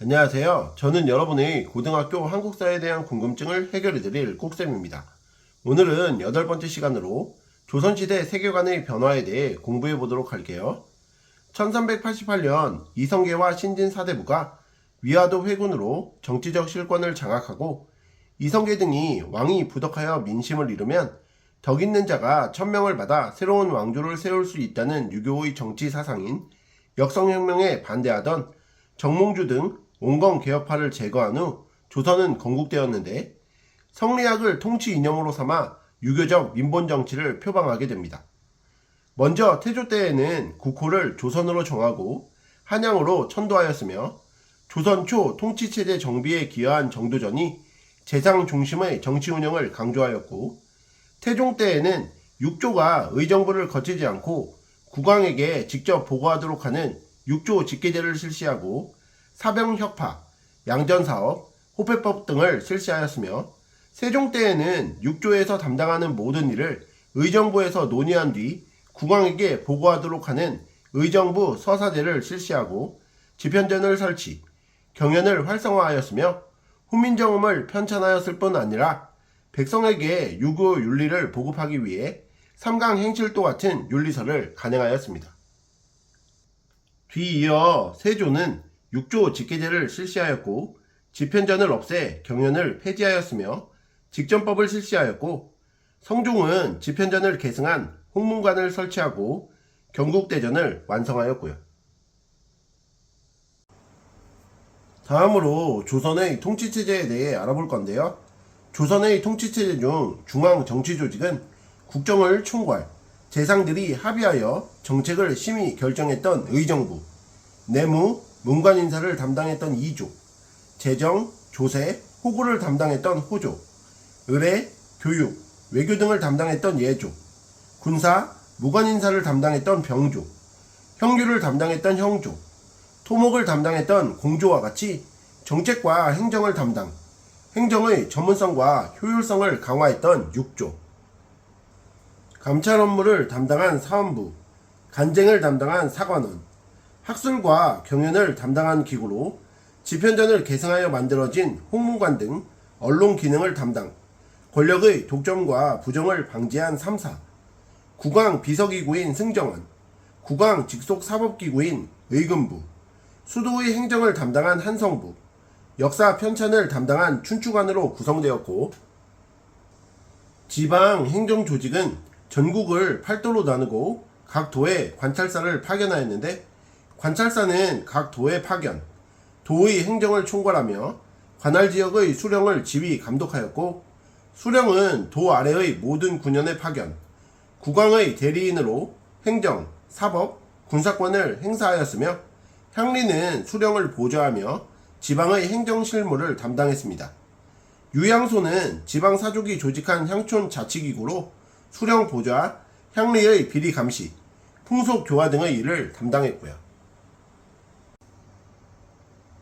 안녕하세요. 저는 여러분의 고등학교 한국사에 대한 궁금증을 해결해드릴 꼭쌤입니다. 오늘은 여덟 번째 시간으로 조선시대 세계관의 변화에 대해 공부해 보도록 할게요. 1388년 이성계와 신진 사대부가 위화도 회군으로 정치적 실권을 장악하고 이성계 등이 왕이 부덕하여 민심을 잃으면 덕 있는 자가 천명을 받아 새로운 왕조를 세울 수 있다는 유교의 정치 사상인 역성혁명에 반대하던 정몽주 등 온건 개혁파를 제거한 후 조선은 건국되었는데 성리학을 통치 이념으로 삼아 유교적 민본 정치를 표방하게 됩니다. 먼저 태조 때에는 국호를 조선으로 정하고 한양으로 천도하였으며 조선 초 통치체제 정비에 기여한 정도전이 재상 중심의 정치 운영을 강조하였고 태종 때에는 육조가 의정부를 거치지 않고 국왕에게 직접 보고하도록 하는 육조 직계제를 실시하고 사병혁파, 양전사업, 호패법 등을 실시하였으며 세종 때에는 육조에서 담당하는 모든 일을 의정부에서 논의한 뒤 국왕에게 보고하도록 하는 의정부 서사제를 실시하고 집현전을 설치, 경연을 활성화하였으며 후민정음을 편찬하였을 뿐 아니라 백성에게 유교 윤리를 보급하기 위해 삼강 행실도 같은 윤리서를 간행하였습니다. 뒤이어 세조는 육조 직계제를 실시하였고 집현전을 없애 경연을 폐지하였으며 직전법을 실시하였고 성종은 집현전을 계승한 홍문관을 설치하고 경국대전을 완성하였고요. 다음으로 조선의 통치체제에 대해 알아볼 건데요. 조선의 통치체제 중 중앙 정치 조직은 국정을 총괄, 재상들이 합의하여 정책을 심의 결정했던 의정부, 내무, 문관 인사를 담당했던 이조, 재정, 조세, 호구를 담당했던 호조, 의뢰, 교육, 외교 등을 담당했던 예조, 군사, 무관 인사를 담당했던 병조, 형규를 담당했던 형조, 토목을 담당했던 공조와 같이 정책과 행정을 담당, 행정의 전문성과 효율성을 강화했던 육조, 감찰 업무를 담당한 사원부, 간쟁을 담당한 사관원, 학술과 경연을 담당한 기구로 집현전을 개성하여 만들어진 홍문관 등 언론 기능을 담당, 권력의 독점과 부정을 방지한 3사, 국왕 비서기구인 승정원, 국왕 직속 사법기구인 의금부, 수도의 행정을 담당한 한성부, 역사 편찬을 담당한 춘추관으로 구성되었고, 지방 행정 조직은 전국을 팔도로 나누고 각 도에 관찰사를 파견하였는데, 관찰사는 각 도에 파견, 도의 행정을 총괄하며 관할 지역의 수령을 지휘 감독하였고, 수령은 도 아래의 모든 군현에 파견, 국왕의 대리인으로 행정, 사법, 군사권을 행사하였으며 향리는 수령을 보좌하며 지방의 행정 실무를 담당했습니다. 유양소는 지방 사족이 조직한 향촌 자치기구로 수령 보좌, 향리의 비리 감시, 풍속 교화 등의 일을 담당했고요.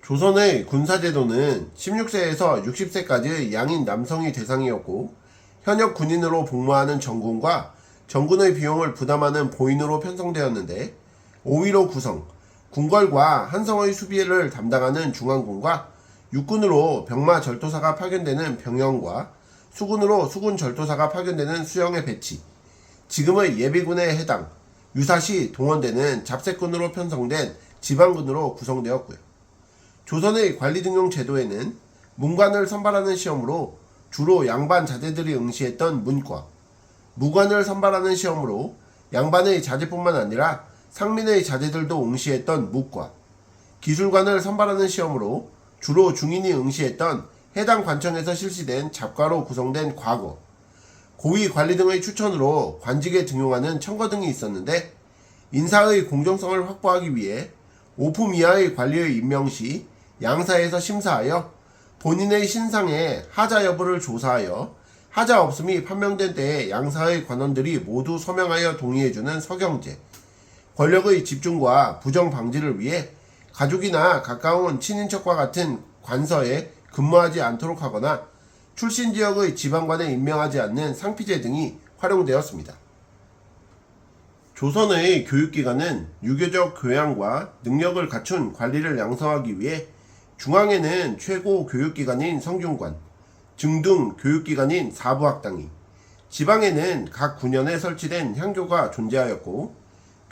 조선의 군사제도는 16세에서 60세까지 양인 남성이 대상이었고 현역 군인으로 복무하는 정군과 정군의 비용을 부담하는 보인으로 편성되었는데 5위로 구성, 궁궐과 한성의 수비를 담당하는 중앙군과 육군으로 병마 절도사가 파견되는 병영과 수군으로 수군 절도사가 파견되는 수영의 배치, 지금의 예비군에 해당, 유사시 동원되는 잡세군으로 편성된 지방군으로 구성되었고요. 조선의 관리 등용 제도에는 문관을 선발하는 시험으로 주로 양반 자제들이 응시했던 문과, 무관을 선발하는 시험으로 양반의 자제뿐만 아니라 상민의 자제들도 응시했던 무과, 기술관을 선발하는 시험으로 주로 중인이 응시했던 해당 관청에서 실시된 잡과로 구성된 과거, 고위 관리 등의 추천으로 관직에 등용하는 청거 등이 있었는데 인사의 공정성을 확보하기 위해 오품 이하의 관리의 임명 시 양사에서 심사하여 본인의 신상의 하자 여부를 조사하여 하자 없음이 판명된 때에 양사의 관원들이 모두 서명하여 동의해주는 서경제, 권력의 집중과 부정 방지를 위해 가족이나 가까운 친인척과 같은 관서에 근무하지 않도록 하거나 출신 지역의 지방관에 임명하지 않는 상피제 등이 활용되었습니다. 조선의 교육기관은 유교적 교양과 능력을 갖춘 관리를 양성하기 위해 중앙에는 최고 교육기관인 성균관, 중등 교육기관인 사부학당이, 지방에는 각 군현에 설치된 향교가 존재하였고,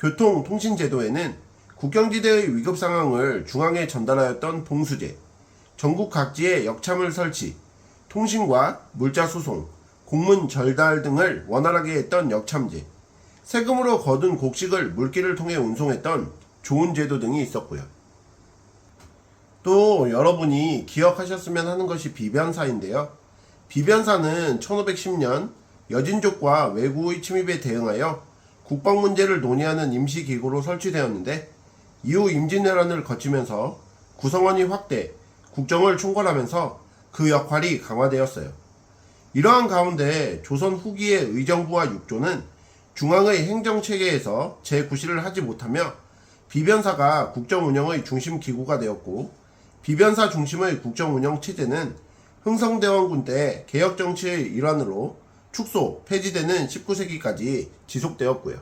교통 통신제도에는 국경지대의 위급 상황을 중앙에 전달하였던 봉수제, 전국 각지에 역참을 설치, 통신과 물자 수송, 공문 절달 등을 원활하게 했던 역참제, 세금으로 거둔 곡식을 물길을 통해 운송했던 좋은 제도 등이 있었고요. 또 여러분이 기억하셨으면 하는 것이 비변사인데요. 비변사는 1510년 여진족과 외구의 침입에 대응하여 국방 문제를 논의하는 임시기구로 설치되었는데 이후 임진왜란을 거치면서 구성원이 확대, 국정을 총괄하면서 그 역할이 강화되었어요. 이러한 가운데 조선 후기의 의정부와 육조는 중앙의 행정체계에서 재구실을 하지 못하며 비변사가 국정운영의 중심 기구가 되었고 비변사 중심의 국정운영 체제는 흥성대원군 때 개혁정치의 일환으로 축소, 폐지되는 19세기까지 지속되었고요.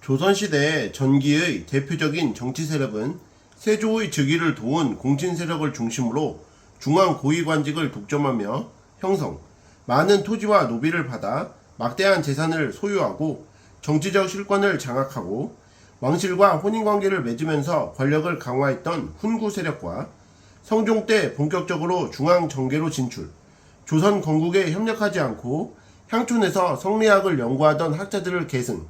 조선시대 전기의 대표적인 정치 세력은 세조의 즉위를 도운 공친 세력을 중심으로 중앙 고위관직을 독점하며 형성, 많은 토지와 노비를 받아 막대한 재산을 소유하고 정치적 실권을 장악하고 왕실과 혼인관계를 맺으면서 권력을 강화했던 훈구 세력과 성종 때 본격적으로 중앙 정계로 진출, 조선 건국에 협력하지 않고 향촌에서 성리학을 연구하던 학자들을 계승,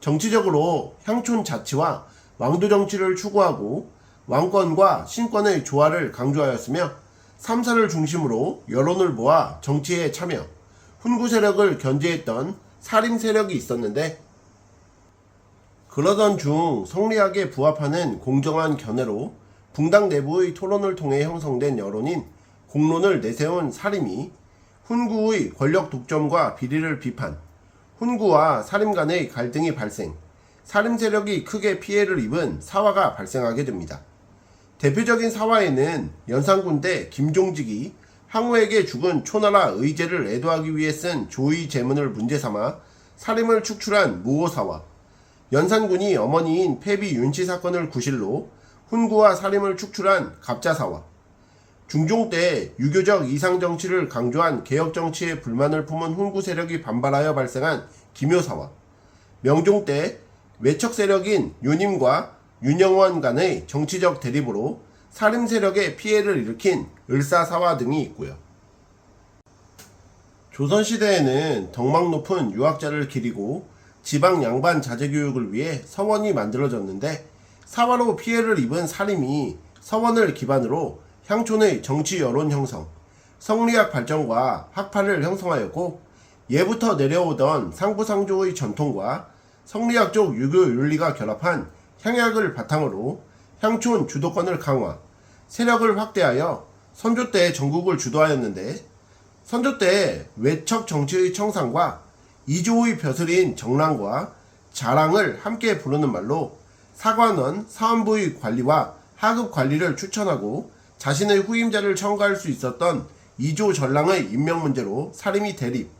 정치적으로 향촌 자치와 왕도 정치를 추구하고 왕권과 신권의 조화를 강조하였으며 삼사를 중심으로 여론을 모아 정치에 참여, 훈구 세력을 견제했던 살림 세력이 있었는데 그러던 중 성리학에 부합하는 공정한 견해로 붕당 내부의 토론을 통해 형성된 여론인 공론을 내세운 사림이 훈구의 권력 독점과 비리를 비판, 훈구와 사림 간의 갈등이 발생, 사림 세력이 크게 피해를 입은 사화가 발생하게 됩니다. 대표적인 사화에는 연산군 때 김종직이 항우에게 죽은 초나라 의제를 애도하기 위해 쓴 조의 제문을 문제 삼아 사림을 축출한 무호사화, 연산군이 어머니인 폐비 윤씨 사건을 구실로 훈구와 사림을 축출한 갑자사화, 중종 때 유교적 이상 정치를 강조한 개혁 정치에 불만을 품은 훈구 세력이 반발하여 발생한 기묘사화, 명종 때 외척 세력인 유님과 윤영원 간의 정치적 대립으로 사림 세력에 피해를 일으킨 을사사화 등이 있고요. 조선시대에는 덕망 높은 유학자를 기리고 지방 양반 자제 교육을 위해 서원이 만들어졌는데 사화로 피해를 입은 사림이 서원을 기반으로 향촌의 정치 여론 형성, 성리학 발전과 학파를 형성하였고 예부터 내려오던 상부상조의 전통과 성리학적 유교 윤리가 결합한 향약을 바탕으로 향촌 주도권을 강화, 세력을 확대하여 선조 때 전국을 주도하였는데 선조 때 외척 정치의 청산과 이조의 벼슬인 정랑과 자랑을 함께 부르는 말로 사관원, 사원부의 관리와 하급 관리를 추천하고 자신의 후임자를 청구할 수 있었던 이조 전랑의 임명 문제로 사림이 대립,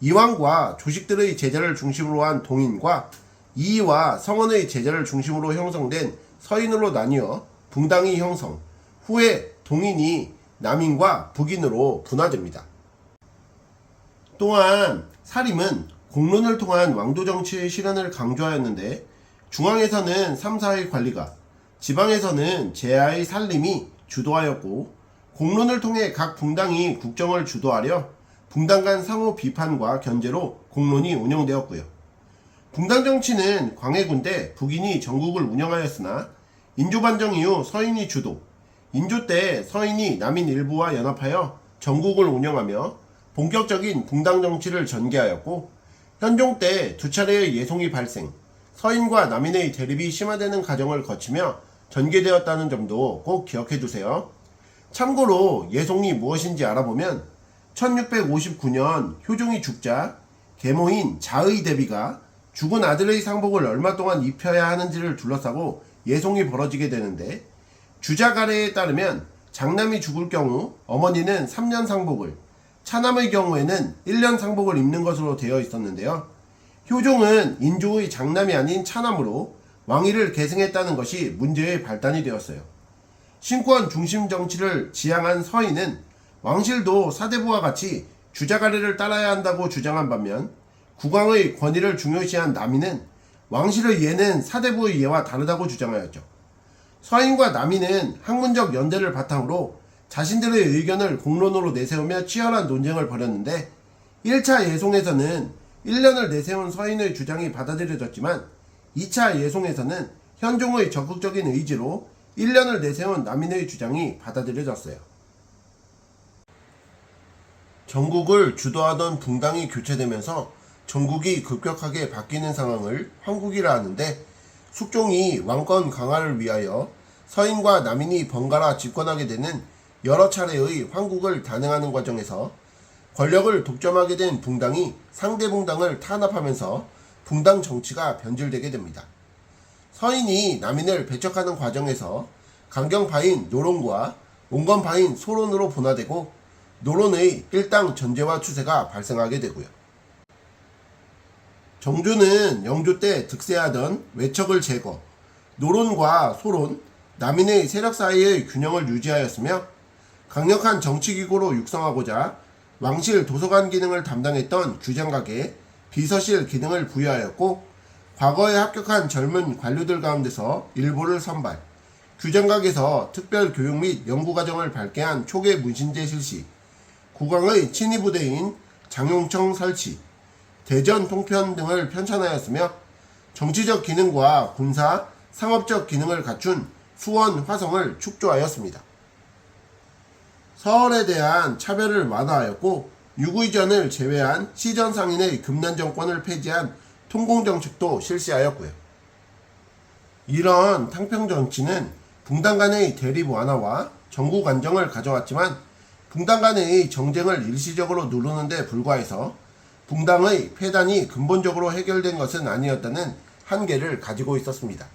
이왕과 조식들의 제자를 중심으로 한 동인과 이이와 성원의 제자를 중심으로 형성된 서인으로 나뉘어 붕당이 형성, 후에 동인이 남인과 북인으로 분화됩니다. 또한 사림은 공론을 통한 왕도 정치의 실현을 강조하였는데 중앙에서는 3사의 관리가 지방에서는 제하의 살림이 주도하였고 공론을 통해 각 붕당이 국정을 주도하려 붕당 간 상호 비판과 견제로 공론이 운영되었고요. 붕당 정치는 광해군 때 북인이 전국을 운영하였으나 인조 반정 이후 서인이 주도, 인조 때 서인이 남인 일부와 연합하여 전국을 운영하며 본격적인 붕당 정치를 전개하였고 현종 때 두 차례의 예송이 발생, 서인과 남인의 대립이 심화되는 과정을 거치며 전개되었다는 점도 꼭 기억해 두세요. 참고로 예송이 무엇인지 알아보면 1659년 효종이 죽자 계모인 자의 대비가 죽은 아들의 상복을 얼마 동안 입혀야 하는지를 둘러싸고 예송이 벌어지게 되는데 주자가래에 따르면 장남이 죽을 경우 어머니는 3년 상복을 차남의 경우에는 1년 상복을 입는 것으로 되어 있었는데요. 효종은 인조의 장남이 아닌 차남으로 왕위를 계승했다는 것이 문제의 발단이 되었어요. 신권 중심 정치를 지향한 서인은 왕실도 사대부와 같이 주자가래를 따라야 한다고 주장한 반면 국왕의 권위를 중요시한 남인은 왕실의 예는 사대부의 예와 다르다고 주장하였죠. 서인과 남인은 학문적 연대를 바탕으로 자신들의 의견을 공론으로 내세우며 치열한 논쟁을 벌였는데 1차 예송에서는 1년을 내세운 서인의 주장이 받아들여졌지만 2차 예송에서는 현종의 적극적인 의지로 1년을 내세운 남인의 주장이 받아들여졌어요. 전국을 주도하던 붕당이 교체되면서 전국이 급격하게 바뀌는 상황을 황국이라 하는데 숙종이 왕권 강화를 위하여 서인과 남인이 번갈아 집권하게 되는 여러 차례의 황국을 단행하는 과정에서 권력을 독점하게 된 붕당이 상대 붕당을 탄압하면서 붕당 정치가 변질되게 됩니다. 서인이 남인을 배척하는 과정에서 강경파인 노론과 온건파인 소론으로 분화되고 노론의 일당 전제와 추세가 발생하게 되고요. 정조는 영조 때 득세하던 외척을 제거, 노론과 소론, 남인의 세력 사이의 균형을 유지하였으며 강력한 정치기구로 육성하고자 왕실 도서관 기능을 담당했던 규장각에 비서실 기능을 부여하였고 과거에 합격한 젊은 관료들 가운데서 일부를 선발, 규장각에서 특별 교육 및 연구과정을 발개한 초계 문신제 실시, 국왕의 친위 부대인 장용청 설치, 대전 통편 등을 편찬하였으며 정치적 기능과 군사, 상업적 기능을 갖춘 수원 화성을 축조하였습니다. 서울에 대한 차별을 완화하였고 유구이전을 제외한 시전 상인의 금난 정권을 폐지한 통공 정책도 실시하였고요. 이런 탕평 정치는 붕당 간의 대립 완화와 정국 안정을 가져왔지만 붕당 간의 정쟁을 일시적으로 누르는 데 불과해서 붕당의 폐단이 근본적으로 해결된 것은 아니었다는 한계를 가지고 있었습니다.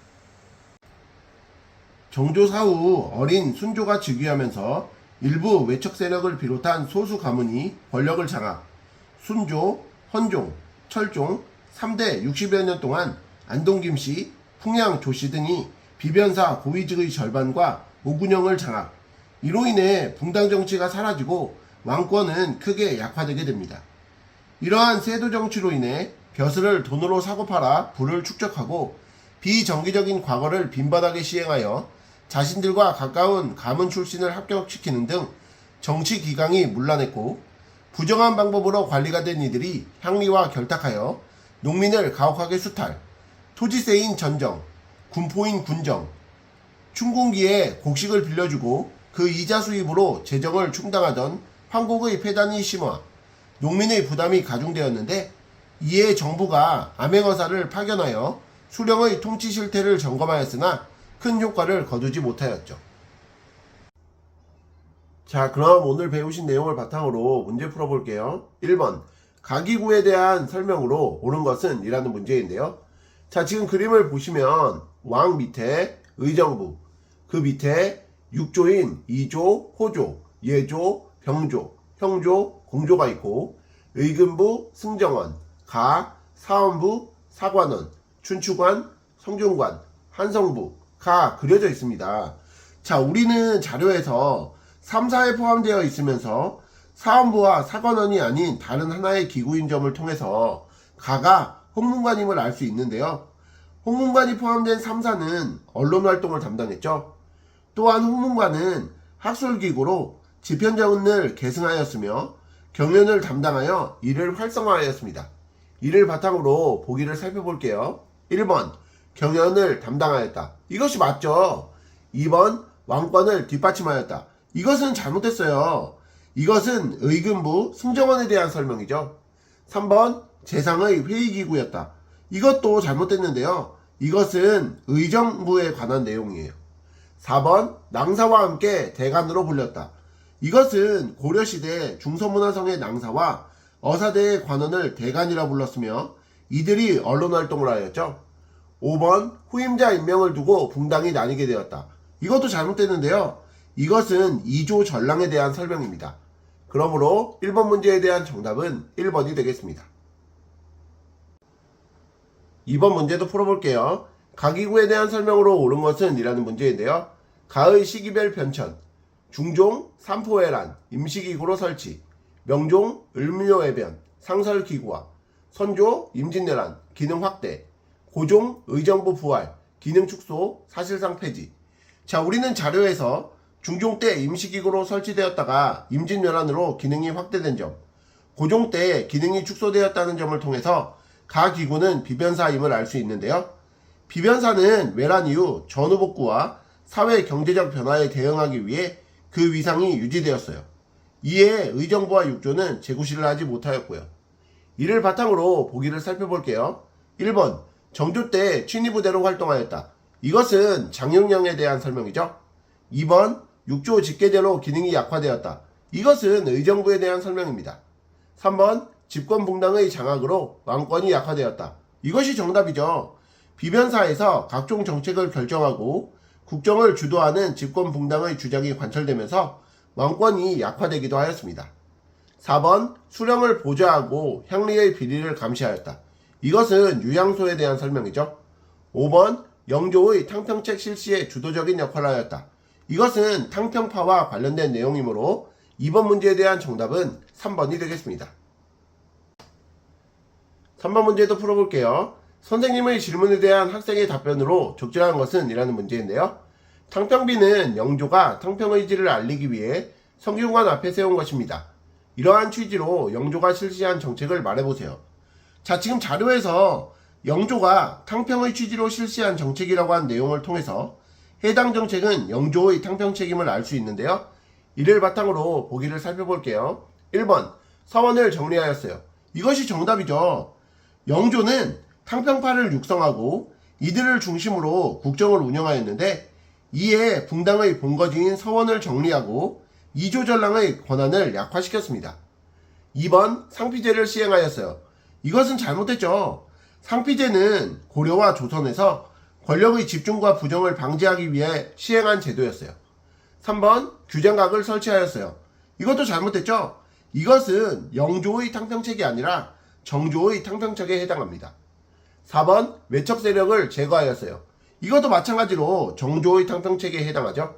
정조 사후 어린 순조가 즉위하면서 일부 외척 세력을 비롯한 소수 가문이 권력을 장악, 순조, 헌종, 철종 3대 60여 년 동안 안동 김씨, 풍양 조씨 등이 비변사 고위직의 절반과 오군영을 장악, 이로 인해 붕당 정치가 사라지고 왕권은 크게 약화되게 됩니다. 이러한 세도 정치로 인해 벼슬을 돈으로 사고 팔아 부를 축적하고 비정기적인 과거를 빈번하게 시행하여 자신들과 가까운 가문 출신을 합격시키는 등 정치 기강이 문란했고 부정한 방법으로 관리가 된 이들이 향리와 결탁하여 농민을 가혹하게 수탈, 토지세인 전정, 군포인 군정, 춘궁기에 곡식을 빌려주고 그 이자 수입으로 재정을 충당하던 황국의 폐단이 심화, 농민의 부담이 가중되었는데 이에 정부가 암행어사를 파견하여 수령의 통치 실태를 점검하였으나 큰 효과를 거두지 못하였죠. 자, 그럼 오늘 배우신 내용을 바탕으로 문제 풀어볼게요. 1번. 가기구에 대한 설명으로 옳은 것은 이라는 문제인데요. 자, 지금 그림을 보시면 왕 밑에 의정부, 그 밑에 육조인 이조, 호조, 예조, 병조, 형조, 공조가 있고 의금부, 승정원, 가, 사원부, 사관원, 춘추관, 성종관, 한성부, 가 그려져 있습니다. 자, 우리는 자료에서 3, 4에 포함되어 있으면서 사원부와 사관원이 아닌 다른 하나의 기구인 점을 통해서 가가 홍문관임을 알 수 있는데요. 홍문관이 포함된 3, 4는 언론 활동을 담당했죠. 또한 홍문관은 학술기구로 지편자운을 계승하였으며 경연을 담당하여 이를 활성화하였습니다. 이를 바탕으로 보기를 살펴볼게요. 1번 경연을 담당하였다. 이것이 맞죠. 2번 왕권을 뒷받침하였다. 이것은 잘못됐어요. 이것은 의금부 승정원에 대한 설명이죠. 3번 재상의 회의기구였다. 이것도 잘못됐는데요. 이것은 의정부에 관한 내용이에요. 4번 낭사와 함께 대간으로 불렸다. 이것은 고려시대 중서문화성의 낭사와 어사대의 관원을 대간이라 불렀으며 이들이 언론활동을 하였죠. 5번 후임자 임명을 두고 붕당이 나뉘게 되었다. 이것도 잘못됐는데요. 이것은 이조 전랑에 대한 설명입니다. 그러므로 1번 문제에 대한 정답은 1번이 되겠습니다. 이번 문제도 풀어볼게요. 가기구에 대한 설명으로 옳은 것은 이라는 문제인데요. 가의 시기별 변천, 중종, 삼포회란, 임시기구로 설치, 명종, 을묘해변, 상설기구화, 선조, 임진왜란, 기능 확대, 고종, 의정부 부활, 기능 축소, 사실상 폐지. 자, 우리는 자료에서 중종 때 임시기구로 설치되었다가 임진왜란으로 기능이 확대된 점, 고종 때 기능이 축소되었다는 점을 통해서 가 기구는 비변사임을 알 수 있는데요. 비변사는 외란 이후 전후복구와 사회 경제적 변화에 대응하기 위해 그 위상이 유지되었어요. 이에 의정부와 육조는 재구시를 하지 못하였고요. 이를 바탕으로 보기를 살펴볼게요. 1번 정조 때 취니부대로 활동하였다. 이것은 장영령에 대한 설명이죠. 2번 6조 직계제로 기능이 약화되었다. 이것은 의정부에 대한 설명입니다. 3번 집권붕당의 장악으로 왕권이 약화되었다. 이것이 정답이죠. 비변사에서 각종 정책을 결정하고 국정을 주도하는 집권붕당의 주장이 관철되면서 왕권이 약화되기도 하였습니다. 4번 수령을 보좌하고 향리의 비리를 감시하였다. 이것은 유양소에 대한 설명이죠. 5번 영조의 탕평책 실시에 주도적인 역할을 하였다. 이것은 탕평파와 관련된 내용이므로 이번 문제에 대한 정답은 3번이 되겠습니다. 3번 문제도 풀어볼게요. 선생님의 질문에 대한 학생의 답변으로 적절한 것은 이라는 문제인데요. 탕평비는 영조가 탕평의지를 알리기 위해 성균관 앞에 세운 것입니다. 이러한 취지로 영조가 실시한 정책을 말해보세요. 자, 지금 자료에서 영조가 탕평의 취지로 실시한 정책이라고 한 내용을 통해서 해당 정책은 영조의 탕평 책임을 알 수 있는데요. 이를 바탕으로 보기를 살펴볼게요. 1번, 서원을 정리하였어요. 이것이 정답이죠. 영조는 탕평파를 육성하고 이들을 중심으로 국정을 운영하였는데 이에 붕당의 본거지인 서원을 정리하고 이조전랑의 권한을 약화시켰습니다. 2번 상피제를 시행하였어요. 이것은 잘못됐죠. 상피제는 고려와 조선에서 권력의 집중과 부정을 방지하기 위해 시행한 제도였어요. 3번 규정각을 설치하였어요. 이것도 잘못됐죠. 이것은 영조의 탕평책이 아니라 정조의 탕평책에 해당합니다. 4번 외척 세력을 제거하였어요. 이것도 마찬가지로 정조의 탕평책에 해당하죠.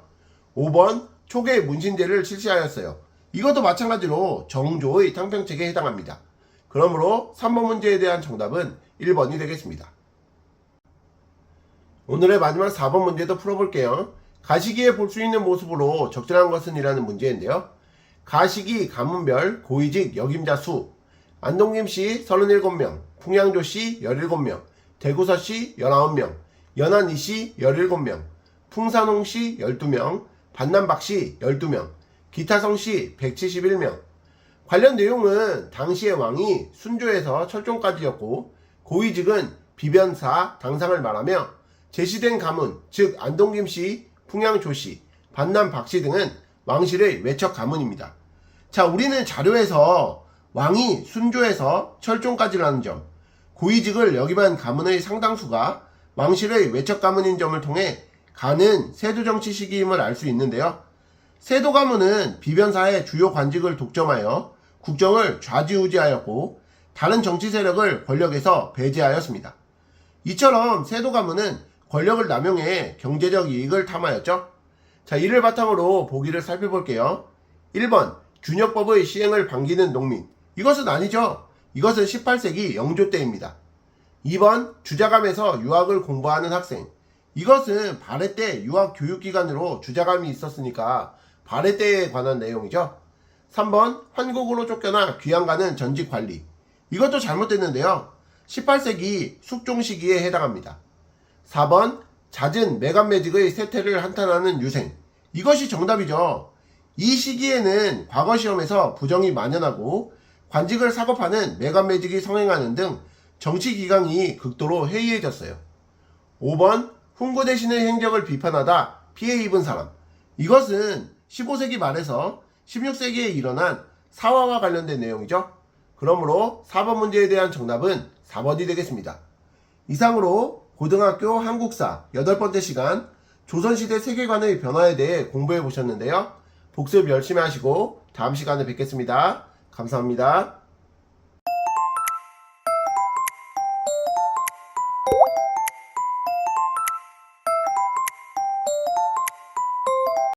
5번 초계 문신제를 실시하였어요. 이것도 마찬가지로 정조의 탕평책에 해당합니다. 그러므로 3번 문제에 대한 정답은 1번이 되겠습니다. 오늘의 마지막 4번 문제도 풀어볼게요. 가시기에 볼 수 있는 모습으로 적절한 것은 이라는 문제인데요. 가시기 가문별 고위직 역임자 수 안동김씨 37명, 풍양조씨 17명, 대구서씨 19명, 연안이씨 17명, 풍산홍씨 12명, 반남박씨 12명, 기타성씨 171명. 관련 내용은 당시의 왕이 순조에서 철종까지였고 고위직은 비변사 당상을 말하며 제시된 가문 즉 안동김씨, 풍양조씨, 반남 박씨 등은 왕실의 외척 가문입니다. 자 우리는 자료에서 왕이 순조에서 철종까지라는 점, 고위직을 역임한 가문의 상당수가 왕실의 외척 가문인 점을 통해 가는 세도 정치 시기임을 알 수 있는데요. 세도 가문은 비변사의 주요 관직을 독점하여 국정을 좌지우지하였고 다른 정치 세력을 권력에서 배제하였습니다. 이처럼 세도 가문은 권력을 남용해 경제적 이익을 탐하였죠. 자, 이를 바탕으로 보기를 살펴볼게요. 1번 균역법의 시행을 반기는 농민. 이것은 아니죠. 이것은 18세기 영조 때입니다. 2번 주자감에서 유학을 공부하는 학생. 이것은 발해 때 유학 교육기관으로 주자감이 있었으니까 발해 때에 관한 내용이죠. 3번 환국으로 쫓겨나 귀양 가는 전직 관리. 이것도 잘못됐는데요. 18세기 숙종 시기에 해당합니다. 4번 잦은 매간매직의 세태를 한탄하는 유생. 이것이 정답이죠. 이 시기에는 과거 시험에서 부정이 만연하고 관직을 사고파는 매간매직이 성행하는 등 정치 기강이 극도로 해이해졌어요. 5번 훈구 대신의 행적을 비판하다 피해 입은 사람. 이것은 15세기 말에서 16세기에 일어난 사화와 관련된 내용이죠. 그러므로 4번 문제에 대한 정답은 4번이 되겠습니다. 이상으로 고등학교 한국사 8번째 시간 조선시대 세계관의 변화에 대해 공부해 보셨는데요. 복습 열심히 하시고 다음 시간에 뵙겠습니다. 감사합니다.